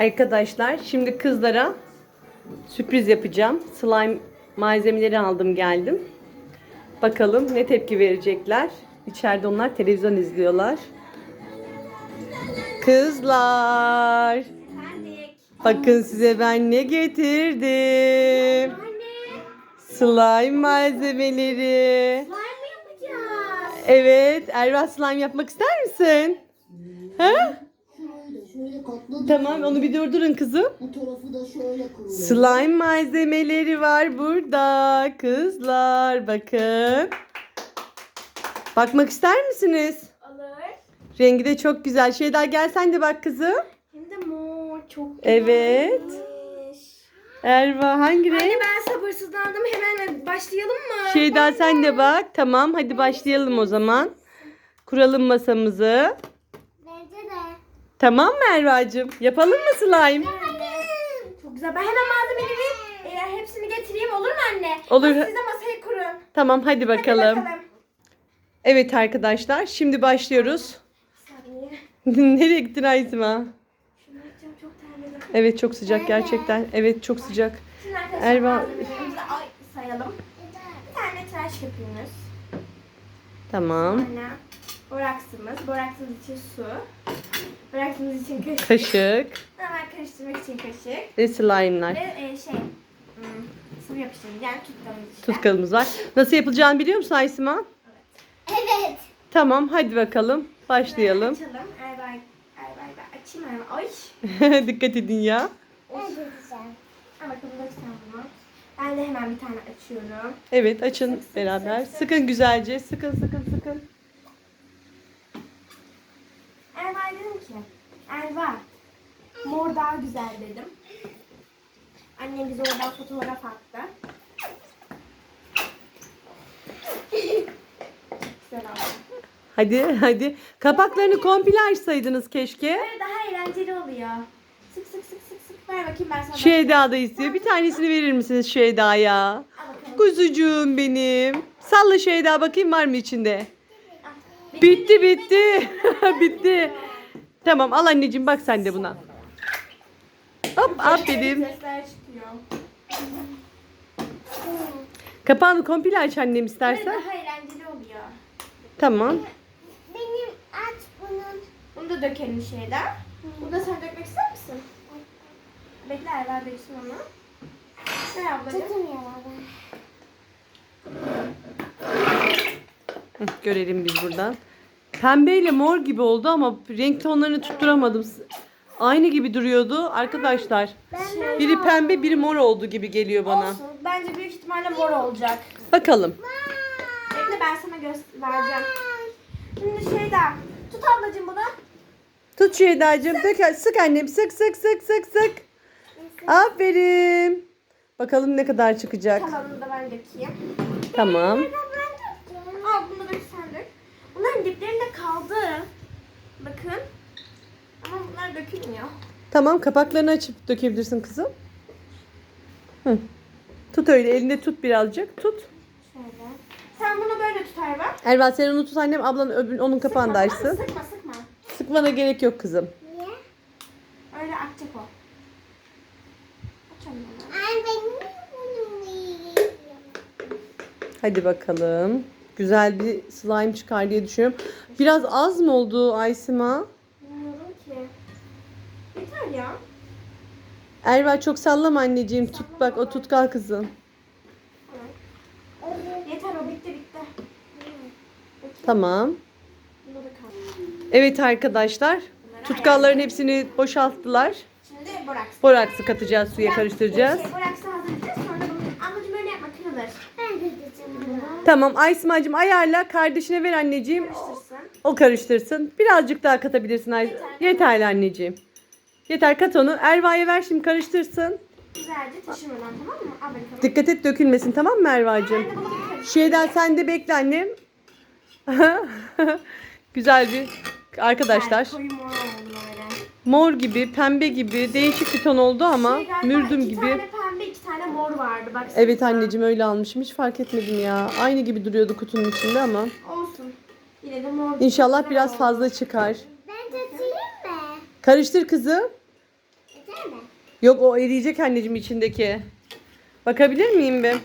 Arkadaşlar şimdi kızlara sürpriz yapacağım. Slime malzemeleri aldım geldim. Bakalım ne tepki verecekler. İçeride onlar televizyon izliyorlar. Kızlar. Bakın size ben ne getirdim. Slime malzemeleri. Slime yapacağız? Evet, Erva slime yapmak ister misin? Ha? Şöyle katladım. Tamam, onu bir durdurun kızım. Bu tarafı da şöyle kırıyorum. Slime malzemeleri var burada kızlar. Bakın. Bakmak ister misiniz? Olur. Rengi de çok güzel. Şeyda gel sen de bak kızım. Hem de mor çok Evet. güzelmiş. Erva hangi Anne renk? ben sabırsızlandım. Hemen başlayalım mı? Şeyda sen de bak. Tamam hadi başlayalım o zaman. Kuralım masamızı. Tamam mı Erva'cığım? Yapalım mı slime? Çok güzel. Ben hemen malzemeleri e, hepsini getireyim olur mu anne? Olur. Siz de masayı kurun. Tamam hadi Hadi bakalım. bakalım. Evet arkadaşlar şimdi başlıyoruz. Nereye gittin Ayzima? Evet çok sıcak gerçekten. Evet çok sıcak. Şimdi arkadaşlar Erva- sayalım. Bir tane tıraş köpüğümüz. Tamam. Sonra boraksımız. Boraksımız için su. Boraksımız için kaşık. Kaşık Hemen karıştırmak için kaşık. ve slime'lar. Ve e, şey hmm, sıvı yapıştırıcı yani tutkalımız işte. Tutkalımız var. Nasıl yapılacağını biliyor musun Aysima? Evet. Tamam hadi bakalım. Başlayalım. Açalım. Erbay, erbay, ben açayım hemen. Ay. Dikkat edin ya. Of. Ha bakalım lütfen bunu. Ben de hemen bir tane açıyorum. Evet açın beraber. Sıkın güzelce. Sıkın sıkın sıkın. Erbay dedim ki, Erva, mor daha güzel dedim. Annem bize oradan fotoğraf attı. Güzel oldu. Hadi hadi. Kapaklarını komple açsaydınız keşke. Böyle daha eğlenceli oluyor. Sık sık sık sık sık. Ver bakayım ben sana. Şeyda da istiyor. Bir tanesini verir misiniz Şeyda'ya? Kuzucuğum benim. Salla Şeyda bakayım var mı içinde? Bitti bitti. bitti. Tamam al anneciğim bak sen de buna. Hop aferin. Sesler çıkıyor. Kapağını komple aç annem Böyle istersen. daha eğlenceli oluyor. Tamam. Benim aç bunun. Bunu da dökelim şeyden. Bunu da sen dökmek ister misin? Bekle Erva döksün onu. Ver ablacığım. Hı, görelim biz buradan. Pembe ile mor gibi oldu ama renk tonlarını tutturamadım. Aynı gibi duruyordu arkadaşlar. Biri pembe biri mor oldu gibi geliyor bana. Olsun. Bence büyük ihtimalle mor olacak. Bakalım. Bekle ben sana göstereceğim. Şimdi şeyda. Tut ablacığım bunu. Tut Şeyda'cığım. Dök, sık annem. Sık sık sık sık sık. Aferin. Bakalım ne kadar çıkacak. Kalanını da ben dökeyim. Tamam. Al bunu da sen dök. Bunların diplerinde kaldı. Bakın. Ama bunlar dökülmüyor. Tamam kapaklarını açıp dökebilirsin kızım. Hı. Tut öyle elinde tut birazcık. Tut. Şöyle. Sen bunu böyle tut Erva. Erva sen onu tut annem ablan öbür, onun kapağını da açsın. Sıkma sıkma. Sıkmana gerek yok kızım. Niye? Öyle akacak o. Aç onu. Hadi bakalım. Güzel bir slime çıkar diye düşünüyorum. Biraz az mı oldu Aysima? Bilmiyorum ki. Yeter ya. Erva çok sallama anneciğim. Tut bak o tutkal kızım. Yeter o bitti bitti. Tamam. Evet arkadaşlar. Tutkalların hepsini boşalttılar. Şimdi boraks. Boraksı katacağız suya karıştıracağız. Şey, boraksı hazırlayacağız sonra bunu. Ablacığım öyle yapma kırılır. Ben de diyeceğim Tamam Aysimacığım ayarla. Kardeşine ver anneciğim. Karıştırsın. O karıştırsın. Birazcık daha katabilirsin. Ay Yeterli anneciğim. Yeter kat onu. Erva'ya ver şimdi karıştırsın. Güzelce taşımadan tamam mı? Al bakalım. Dikkat et dökülmesin tamam mı Erva'cığım? Ben de bunu bir karıştırayım. Şeyden sen de bekle annem. Güzel bir arkadaşlar. Koyu mor oldu böyle. Mor gibi, pembe gibi değişik bir ton oldu ama Şey galiba mürdüm iki gibi. tane pembe iki tane mor vardı. Bak Evet anneciğim öyle almışım. Hiç fark etmedim ya. Aynı gibi duruyordu kutunun içinde ama. Olsun. Yine de mor. İnşallah güzel biraz fazla çıkar. Ben de atayım mı? Karıştır kızım. Versene. Yok o eriyecek anneciğim içindeki. Bakabilir miyim bir?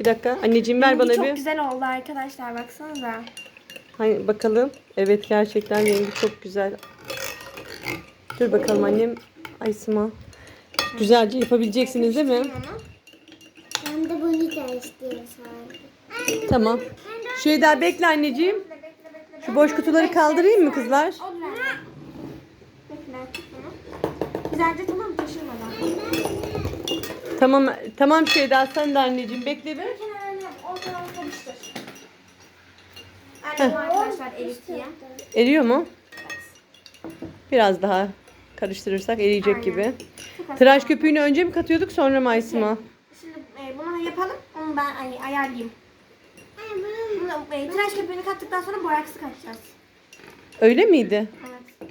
Bir dakika. Anneciğim ver bana çok bir. güzel oldu arkadaşlar baksanıza. Hani bakalım. Evet gerçekten rengi çok güzel. Dur bakalım annem. Aysima. Güzelce yapabileceksiniz değil mi? Ben de bunu da istiyorum sadece. Tamam. Daha bekle anneciğim. Şu boş kutuları kaldırayım mı kızlar? Güzelce tamam taşırmadan. Tamam tamam şey daha sen de anneciğim bekle bir. Eritiyor. Eriyor mu? Biraz daha karıştırırsak eriyecek Aynen. gibi. Çok. Tıraş köpüğünü önce mi katıyorduk sonra mı Aysima? Şimdi e, bunu yapalım. Onu ben ay- ayarlayayım. Bunu, e, tıraş köpüğünü kattıktan sonra boraksı katacağız. Öyle miydi? Evet.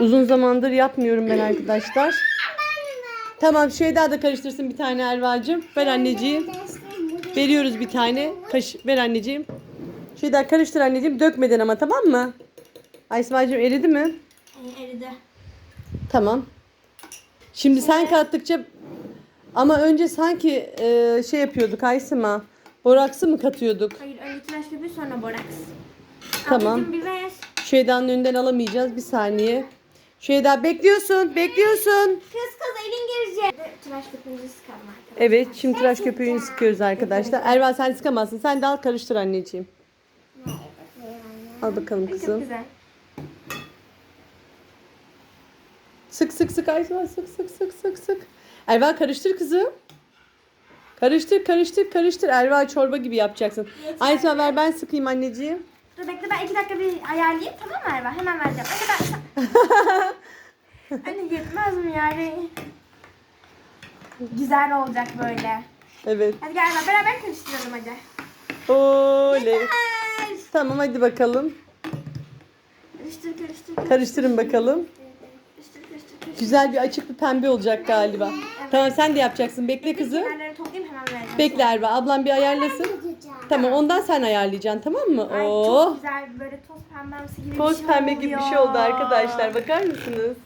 Uzun zamandır yapmıyorum ben arkadaşlar. Tamam şey daha da karıştırsın bir tane Erva'cığım. Ver anneciğim. Veriyoruz bir tane. Kaş ver anneciğim. Şey daha karıştır anneciğim. Dökmeden ama tamam mı? Aysima'cığım eridi mi? Eridi. Tamam. Şimdi sen kattıkça ama önce sanki e, şey yapıyorduk Aysima. Boraksı mı katıyorduk? Hayır önce tıraş köpüğü sonra boraks. Tamam. Ablacığım bir ver. Şeydanın önünden alamayacağız. Bir saniye. Şeyda bekliyorsun. Bekliyorsun. Kız kız elin girecek. Tıraş köpüğümüzü sıkalım arkadaşlar. Evet şimdi tıraş köpüğünü sıkıyoruz arkadaşlar. Erva sen sıkamazsın. Sen de al karıştır anneciğim. Al bakalım Çok kızım. güzel. Sık sık sık Ayşe sık sık sık sık sık. Erva karıştır kızım. Karıştır karıştır karıştır. Erva çorba gibi yapacaksın. Ayşe ver ben sıkayım anneciğim. Dur bekle ben iki dakika bir ayarlayayım tamam mı Erva? Hemen vereceğim. Anne ben... Anne yetmez mi yani? Güzel olacak böyle. Evet. Hadi gel Erva beraber karıştıralım hadi. Oley. Yeter. Tamam hadi bakalım. Karıştır karıştır. karıştır. Karıştırın bakalım. Güzel bir açık bir pembe olacak galiba. Tamam sen de yapacaksın. Bekle kızım. Kenarları toplayayım hemen vereceğim. Bekle Erva. Ablam bir ayarlasın. Tamam ondan sen ayarlayacaksın tamam mı? Ay Oo. çok güzel böyle toz pembemsi gibi Toz bir şey pembe gibi bir şey oldu arkadaşlar. Bakar mısınız?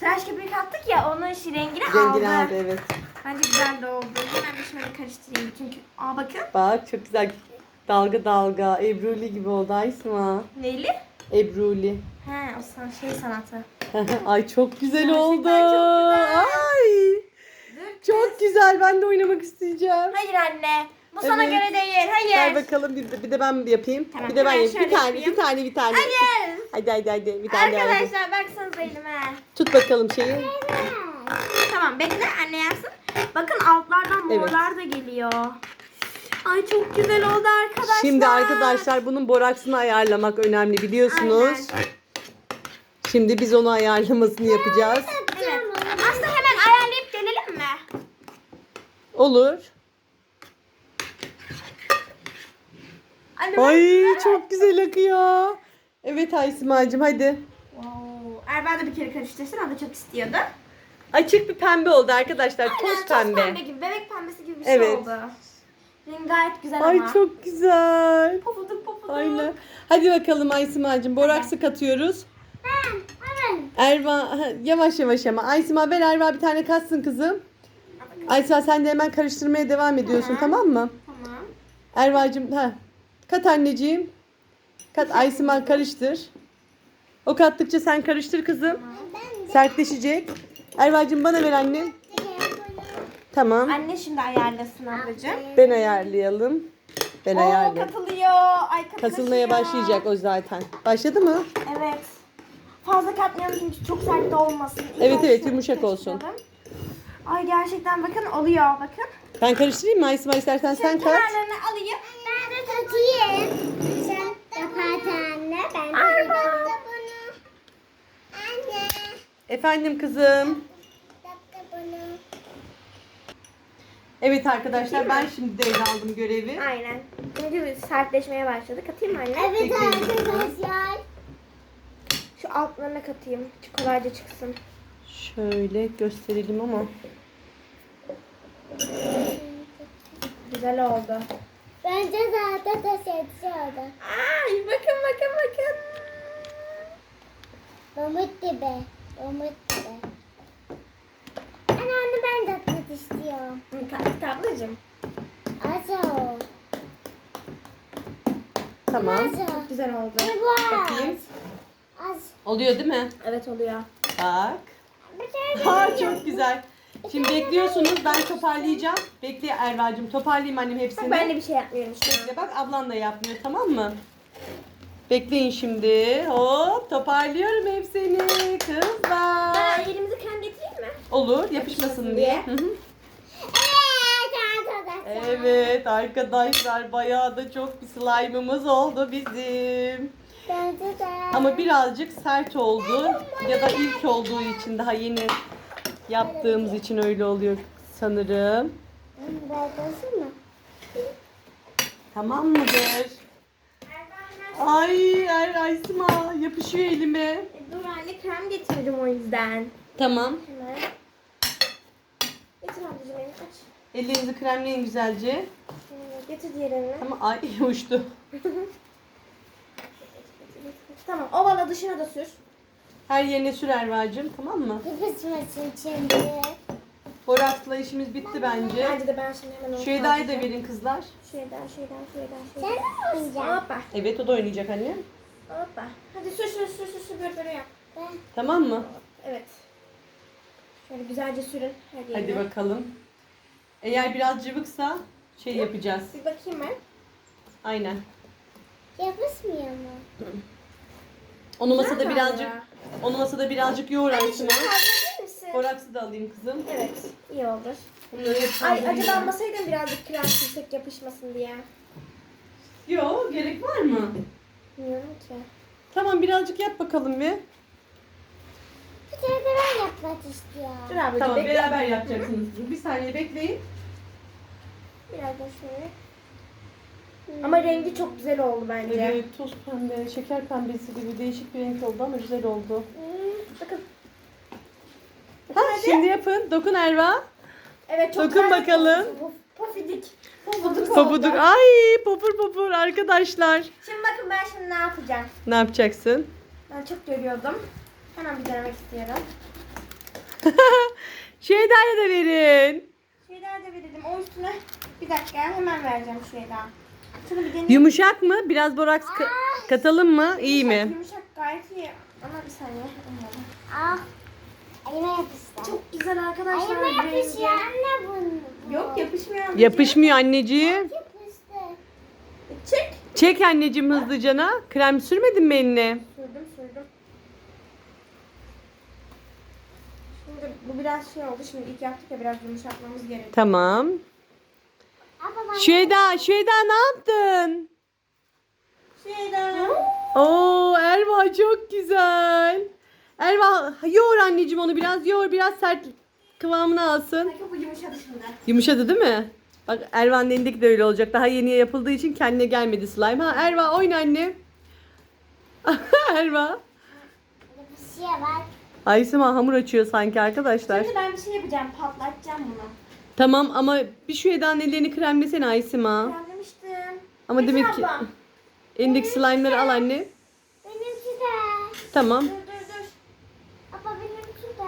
Tıraş köpüğü kattık ya onun şu rengini, Rengini aldı. aldı evet. Bence güzel de oldu. Hemen de şöyle karıştırayım çünkü. Aa bakın. Bak çok güzel dalga dalga Ebruli gibi oldu Aysma. Neyli? Ebruli. He o san şey sanatı. Ay çok güzel Gerçekten oldu. çok güzel. Ay Dur. çok güzel. Ben de oynamak isteyeceğim. Hayır anne. Bu sana Evet. göre değil. Hayır. Ver bakalım bir de, bir de ben yapayım. Tamam, bir de ben yapayım. Bir tane, yapayım. bir tane, bir tane. Hayır. Hadi hadi hadi. Bir tane daha. hadi. Arkadaşlar baksanıza elime. Tut bakalım şeyi. Tamam bekle anne yapsın. Bakın altlardan Evet. morlar da geliyor. Ay çok güzel oldu arkadaşlar. Şimdi arkadaşlar bunun boraksını ayarlamak önemli biliyorsunuz. Aynen. Şimdi biz onu ayarlamasını yapacağız. Evet. Aslında hemen ayarlayıp gelelim mi? Olur. Anne ben- Ay çok güzel akıyor. Evet Aysima'cığım hadi. Wow. Erba da bir kere karıştırsın. O da çok istiyordu. Açık bir pembe oldu arkadaşlar. Toz Aynen, pembe. pembe gibi. Bebek pembesi gibi bir Evet. şey oldu. Rengi gayet güzel Ay ama. çok güzel. Pofuduk pofuduk. Aynen. Hadi bakalım Aysima'cığım. Boraksı katıyoruz. Erva yavaş yavaş ama. Aysima ver Erva bir tane katsın kızım. Aysima sen de hemen karıştırmaya devam ediyorsun tamam mı? Tamam. Erva'cığım ha. Kat anneciğim. Kat Aysima karıştır. O kattıkça sen karıştır kızım. Sertleşecek. Erva'cığım bana ver anne. Tamam. Anne şimdi ayarlasın ablacığım. Ben ayarlayalım. Ben Oo ayarlayayım. katılıyor. Ay katılaşıyor. Kasılmaya başlayacak o zaten. Başladı mı? Evet. Fazla katmayalım çünkü çok sert de olmasın. Evet, evet, yumuşak olsun. Ay gerçekten bakın oluyor bakın. Ben karıştırayım mı Aysima istersen sen kat. kenarlarını alayım. Ben de katayım. Sen yaparsan anne. Ben de bunu. Anne. Efendim kızım. Bunu. Evet arkadaşlar ben şimdi devraldım görevi. Aynen. Çünkü sertleşmeye başladı. Katayım mı anne? Evet arkadaşlar. Şu altlarına katayım. Kolayca çıksın. Şöyle gösterelim ama. Güzel oldu. Bence zaten taşıdı orada. Ay bakın bakın bakın. Pamuk gibi. Umutlu. Anne onu ben de atmak istiyorum. Kalk ablacığım. Az o. Tamam. Çok güzel oldu. Bakayım. Az. Oluyor değil mi? Evet oluyor. Bak. Ha çok güzel. Şimdi bekliyorsunuz. Ben toparlayacağım. Bekle Erva'cığım. Toparlayayım annem hepsini. Bak ben de bir şey yapmıyorum şu an. Bekle bak ablan da yapmıyor tamam mı? Bekleyin şimdi. Hop toparlıyorum hepsini kızlar. Ben elimizi krem getireyim mi? Olur yapışmasın diye. Hı hı. Evet. arkadaşlar. Evet arkadaşlar bayağı da çok bir slime'ımız oldu bizim. Bence de. Ama birazcık sert oldu ya da ilk olduğu için daha yeni yaptığımız için öyle oluyor sanırım. Tamam mıdır? Ay er Aysima yapışıyor elime. E, Dur anne krem getirdim o yüzden. Tamam. Hemen. Getir ablacığım elini aç. Ellerinizi kremleyin güzelce. Evet, Getir diğerini. Tamam ay uçtu. Tamam ovala dışına da sür. Her yerine sür Erva'cığım tamam mı? Yapışmasın şimdi. Boraks'la işimiz bitti bence. Bence de ben şimdi hemen onu Şeyda'yı da kaldıracağım. verin kızlar. Şeyden, şeyden, şeyden, Sen şeyden. mi oynayacaksın? Hoppa, Evet o da oynayacak anne. hoppa. Hadi sür, sür, sür, sür, sür, böyle böyle yap. Ben Tamam mı? Evet. Şöyle güzelce sürün her Hadi yerine. bakalım. Eğer biraz cıvıksa şey yapacağız. Bir bakayım ben. Aynen. yapışmıyor mu? Onu masada Güzel birazcık ya. onu masada birazcık yoğur Aysima. Şunu da alayım kızım. Evet, iyi olur. Bunları hep Ay kaldırayım acaba ben. masayı da birazcık krem sürsek yapışmasın diye. Yo gerek var mı? Bilmiyorum ki. Tamam birazcık yap bakalım bir. Bir tane de ben yapmak istiyorum. Dur ablacığım Tamam bekle. beraber yapacaksınız. Bir saniye bekleyin. Biraz da şöyle. Ama rengi çok güzel oldu bence. Evet toz pembe, şeker pembesi gibi değişik bir renk oldu ama güzel oldu. Hmm, bakın. Ha, şimdi yapın. Dokun Erva. Evet çok Dokun güzel. bakalım. Pofidik. Pofuduk Popuduk. oldu. Ay popur popur arkadaşlar. Şimdi bakın ben şimdi ne yapacağım. Ne yapacaksın? Ben çok görüyordum. Hemen bir denemek istiyorum. Şeyda'ya da verin. Şeyler de verelim. O üstüne bir dakika hemen vereceğim şeyden. Şunu bir deneyeyim. Yumuşak mı? Biraz boraks ka- katalım mı? İyi mi? Yumuşak gayet iyi. Ama bir saniye. olmadı. Ah. Elime yapıştı. Çok güzel arkadaşlar. Elime rengi. yapışıyor anne bunu. Yok yapışmıyor. anneciğim. Yapışmıyor anneciğim. Yapıştı. Çek. Çek anneciğim hızlıcana. Krem sürmedin mi eline? Sürdüm sürdüm. Şimdi bu biraz şey oldu. Şimdi ilk yaptık ya biraz yumuşatmamız gerekiyor. Tamam. Şeyda, Şeyda ne yaptın? Şeyden. Oo Erva çok güzel. Erva yoğur anneciğim onu biraz yoğur biraz sert kıvamını alsın. Bu yumuşadı şimdi. Yumuşadı değil mi? Bak Erva'nın elindeki de öyle olacak. Daha yeni yapıldığı için kendine gelmedi slime. Ha Erva oyna anne. Erva. yapışıyor bak. Aysima hamur açıyor sanki arkadaşlar. Şimdi ben bir şey yapacağım. Patlatacağım bunu. Tamam ama bir şu Eda'nın ellerini kremlesene Aysima. Kremlemiştim. Ama demek ki ablam. elindeki slime'ları al anne. Benimki de. Tamam. Dur dur dur. Ama benimki de.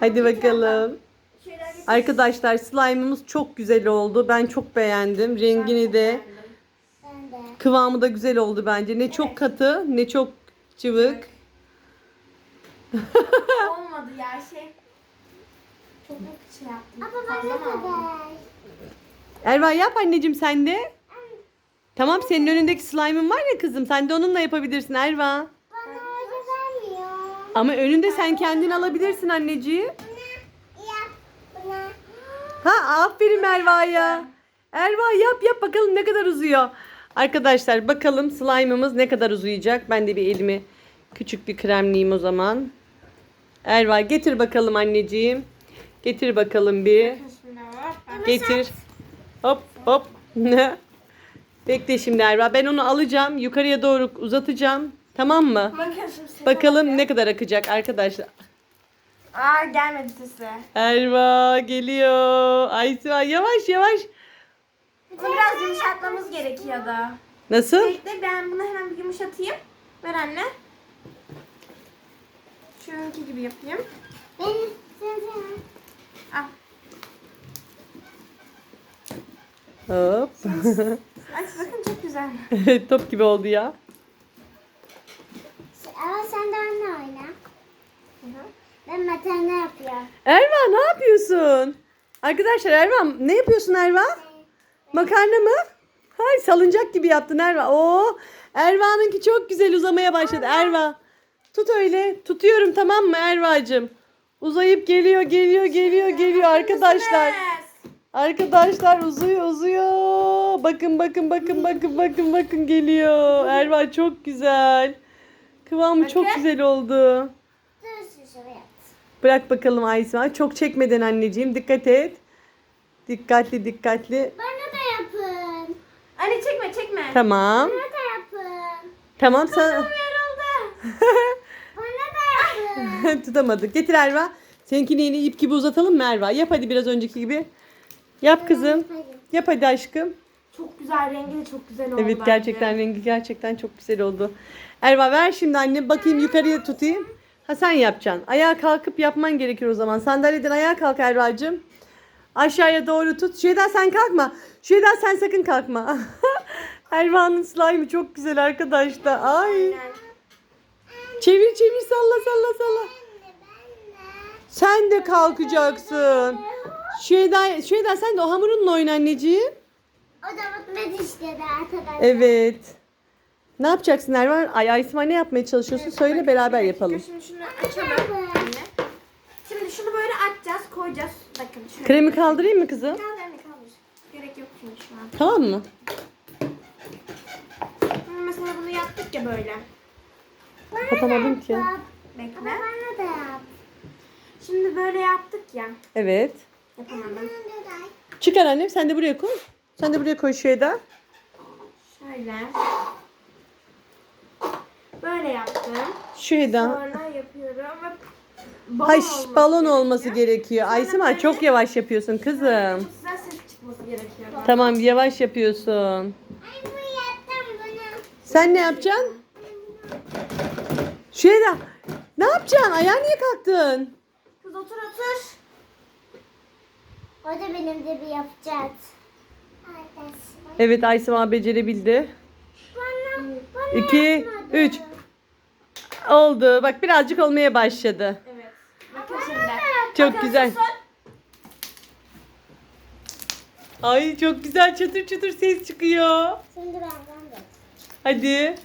Hadi bakalım. Şeyler getir. Arkadaşlar slime'ımız çok güzel oldu. Ben çok beğendim. Rengini de, Ben de. kıvamı da güzel oldu bence. Ne çok katı, ne çok cıvık. Olmadı ya şey. Şey yaptım. Ama. Erva yap anneciğim sen de. Tamam senin önündeki slime'ın var ya kızım. Sen de onunla yapabilirsin Erva. Bana öyle vermiyor. Ama önünde sen kendin alabilirsin anneciğim. Buna yap. Buna. Ha aferin Erva'ya. Erva yap yap bakalım ne kadar uzuyor. Arkadaşlar bakalım slime'ımız ne kadar uzayacak. Ben de bir elimi küçük bir kremleyeyim o zaman. Erva getir bakalım anneciğim. Getir bakalım bir. Getir. Hop hop. Bekle şimdi Erva. Ben onu alacağım. Yukarıya doğru uzatacağım. Tamam mı? Bakalım ne kadar akacak arkadaşlar. Aa gelmedi sesi. Erva geliyor. Aysa yavaş yavaş. Biraz yumuşatmamız gerekiyordu. Nasıl? Bekle ben bunu hemen bir yumuşatayım. Ver anne. Şununki gibi yapayım. Benim sen sen. Al. Hop. Ay bakın çok güzel. Top gibi oldu ya. Ama sen de anne oyna. Ben makarna yapıyorum. Erva ne yapıyorsun? Arkadaşlar Erva ne yapıyorsun Erva? Makarna mı? Hay salıncak gibi yaptın Erva. Oo Erva'nınki çok güzel uzamaya başladı. Erva tut öyle. Tutuyorum tamam mı Erva'cığım? Uzayıp geliyor geliyor geliyor geliyor arkadaşlar. Arkadaşlar uzuyor uzuyor. Bakın bakın bakın bakın bakın bakın geliyor. Erva çok güzel. Kıvamı çok Bakın. güzel oldu. Bırak bakalım Aysma. Çok çekmeden anneciğim. Dikkat et. Dikkatli dikkatli. Bana da yapın. Anne çekme çekme. Tamam. Bana da yapın. Tamam sen Yoruldu. Tutamadık. Getir Erva. Seninkini yine ip gibi uzatalım mı Erva? Yap hadi biraz önceki gibi. Yap kızım. Yap hadi aşkım. Çok güzel rengi de çok güzel oldu Evet bence. gerçekten rengi gerçekten çok güzel oldu. Erva ver şimdi anne bakayım yukarıya tutayım. Ha sen yapacaksın. Ayağa kalkıp yapman gerekiyor o zaman. Sandalyeden ayağa kalk Erva'cığım. Aşağıya doğru tut. Şeyda sen kalkma. Şeyda sen sakın kalkma. Erva'nın slime'ı çok güzel arkadaşlar. Ay. Aynen. Çevir çevir salla salla salla. Sen de kalkacaksın. Şeyda, Şeyda sen de o hamurunla oyna anneciğim. O da bitmedi işte de arkadaşlar. Evet. Ne yapacaksın Ervan? Ay Aysima ne yapmaya çalışıyorsun? Söyle beraber yapalım. Şimdi şunu açalım. Anne. Şimdi şunu böyle açacağız, koyacağız. Bakın şöyle. Kremi kaldırayım mı kızım? Kaldır anne kaldır. Gerek yok şimdi şu an. Tamam mı? Mesela bunu yaptık ya böyle. Kapatamadım ki. Bekle. Bana da yap. Şimdi böyle yaptık ya. Evet. Yapamadım. Çıkar annem sen de buraya koy. Sen de buraya koy Şeyda. Şöyle. Böyle yaptım. Şeyda. Sonra yapıyorum ve balon Hay olması balon olması gerekiyor. gerekiyor. Sonra Aysima çok yavaş yapıyorsun kızım. Çok güzel ses çıkması gerekiyor. Tamam yavaş yapıyorsun. Ay bu yaptım bunu. Sen ne yapacaksın? Şeyda. Ne yapacaksın? Ayağa niye kalktın? Kız otur otur. O da benim de bir yapacağız. Evet Aysima becerebildi. Bana, bana 2, yapmadı. 3. Oldu. Bak birazcık olmaya başladı. Evet. Bakın şimdi. Çok güzel. Ay çok güzel çatır çatır ses çıkıyor. Şimdi ben ben de. Hadi.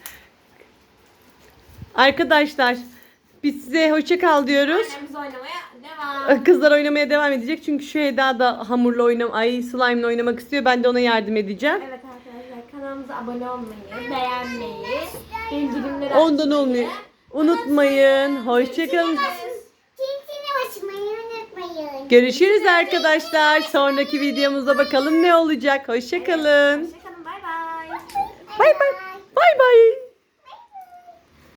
Arkadaşlar biz size hoşça kal diyoruz. Annemiz oynamaya devam. Kızlar oynamaya devam edecek çünkü şu Eda da hamurla oynam, ay slime'la oynamak istiyor. Ben de ona yardım edeceğim. Evet arkadaşlar kanalımıza abone olmayı, beğenmeyi, bildirimleri Ondan olmuyor. Unutmayın. Hoşça kalın. Tintini açmayı unutmayın. Görüşürüz arkadaşlar. Sonraki videomuzda bakalım ne olacak. Hoşça kalın. Hoşçakalın bay bay. Bay bay. Bay bay.